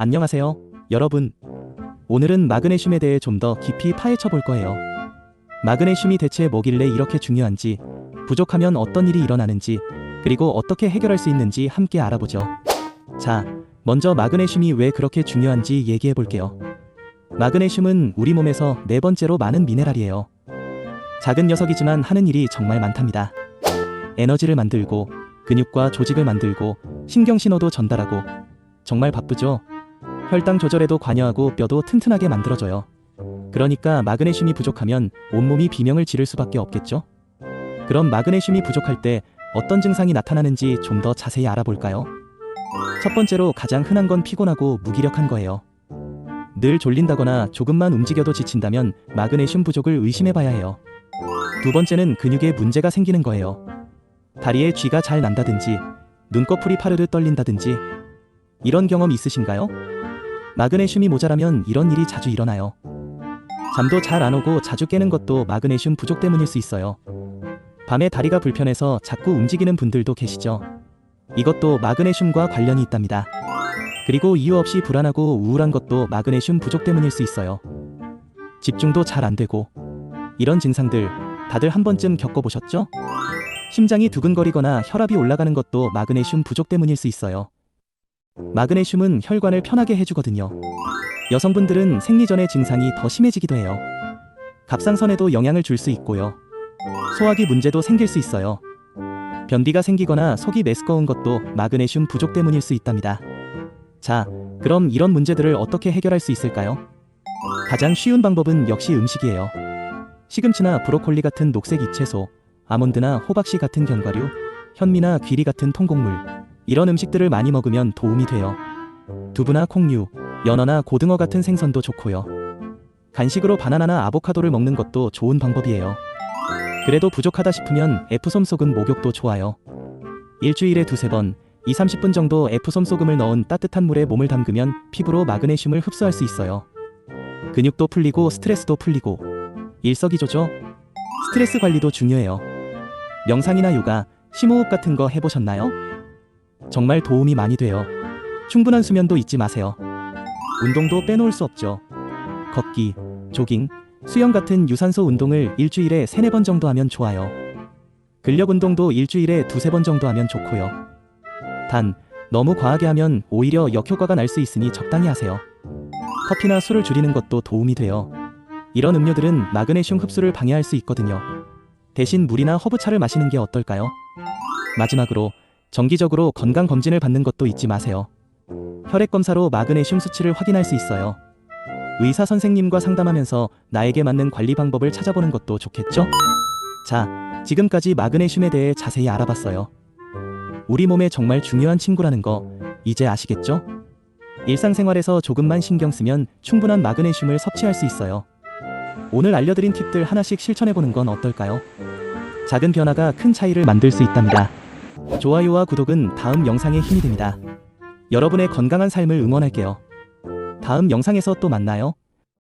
안녕하세요, 여러분. 오늘은 마그네슘에 대해 좀 더 깊이 파헤쳐 볼 거예요. 마그네슘이 대체 뭐길래 이렇게 중요한지, 부족하면 어떤 일이 일어나는지, 그리고 어떻게 해결할 수 있는지 함께 알아보죠. 자, 먼저 마그네슘이 왜 그렇게 중요한지 얘기해 볼게요. 마그네슘은 우리 몸에서 네 번째로 많은 미네랄이에요. 작은 녀석이지만 하는 일이 정말 많답니다. 에너지를 만들고, 근육과 조직을 만들고, 신경신호도 전달하고, 정말 바쁘죠? 혈당 조절에도 관여하고 뼈도 튼튼하게 만들어줘요. 그러니까 마그네슘이 부족하면 온몸이 비명을 지를 수밖에 없겠죠? 그럼 마그네슘이 부족할 때 어떤 증상이 나타나는지 좀 더 자세히 알아볼까요? 첫 번째로 가장 흔한 건 피곤하고 무기력한 거예요. 늘 졸린다거나 조금만 움직여도 지친다면 마그네슘 부족을 의심해 봐야 해요. 두 번째는 근육에 문제가 생기는 거예요. 다리에 쥐가 잘 난다든지, 눈꺼풀이 파르르 떨린다든지, 이런 경험 있으신가요? 마그네슘이 모자라면 이런 일이 자주 일어나요. 잠도 잘 안 오고 자주 깨는 것도 마그네슘 부족 때문일 수 있어요. 밤에 다리가 불편해서 자꾸 움직이는 분들도 계시죠. 이것도 마그네슘과 관련이 있답니다. 그리고 이유 없이 불안하고 우울한 것도 마그네슘 부족 때문일 수 있어요. 집중도 잘 안 되고 이런 증상들 다들 한 번쯤 겪어보셨죠? 심장이 두근거리거나 혈압이 올라가는 것도 마그네슘 부족 때문일 수 있어요. 마그네슘은 혈관을 편하게 해주거든요. 여성분들은 생리 전에 증상이 더 심해지기도 해요. 갑상선에도 영향을 줄 수 있고요. 소화기 문제도 생길 수 있어요. 변비가 생기거나 속이 메스꺼운 것도 마그네슘 부족 때문일 수 있답니다. 자, 그럼 이런 문제들을 어떻게 해결할 수 있을까요? 가장 쉬운 방법은 역시 음식이에요. 시금치나 브로콜리 같은 녹색 잎채소, 아몬드나 호박씨 같은 견과류, 현미나 귀리 같은 통곡물, 이런 음식들을 많이 먹으면 도움이 돼요. 두부나 콩류, 연어나 고등어 같은 생선도 좋고요. 간식으로 바나나나 아보카도를 먹는 것도 좋은 방법이에요. 그래도 부족하다 싶으면 에프솜 소금 목욕도 좋아요. 일주일에 두세 번, 2, 30분 정도 에프솜 소금을 넣은 따뜻한 물에 몸을 담그면 피부로 마그네슘을 흡수할 수 있어요. 근육도 풀리고 스트레스도 풀리고 일석이조죠. 스트레스 관리도 중요해요. 명상이나 요가, 심호흡 같은 거 해보셨나요? 정말 도움이 많이 돼요. 충분한 수면도 잊지 마세요. 운동도 빼놓을 수 없죠. 걷기, 조깅, 수영 같은 유산소 운동을 일주일에 3, 4번 정도 하면 좋아요. 근력 운동도 일주일에 두세 번 정도 하면 좋고요. 단, 너무 과하게 하면 오히려 역효과가 날 수 있으니 적당히 하세요. 커피나 술을 줄이는 것도 도움이 돼요. 이런 음료들은 마그네슘 흡수를 방해할 수 있거든요. 대신 물이나 허브차를 마시는 게 어떨까요? 마지막으로 정기적으로 건강 검진을 받는 것도 잊지 마세요. 혈액 검사로 마그네슘 수치를 확인할 수 있어요. 의사 선생님과 상담하면서 나에게 맞는 관리 방법을 찾아보는 것도 좋겠죠? 자, 지금까지 마그네슘에 대해 자세히 알아봤어요. 우리 몸에 정말 중요한 친구라는 거 이제 아시겠죠? 일상생활에서 조금만 신경 쓰면 충분한 마그네슘을 섭취할 수 있어요. 오늘 알려드린 팁들 하나씩 실천해보는 건 어떨까요? 작은 변화가 큰 차이를 만들 수 있답니다. 좋아요와 구독은 다음 영상에 힘이 됩니다. 여러분의 건강한 삶을 응원할게요. 다음 영상에서 또 만나요.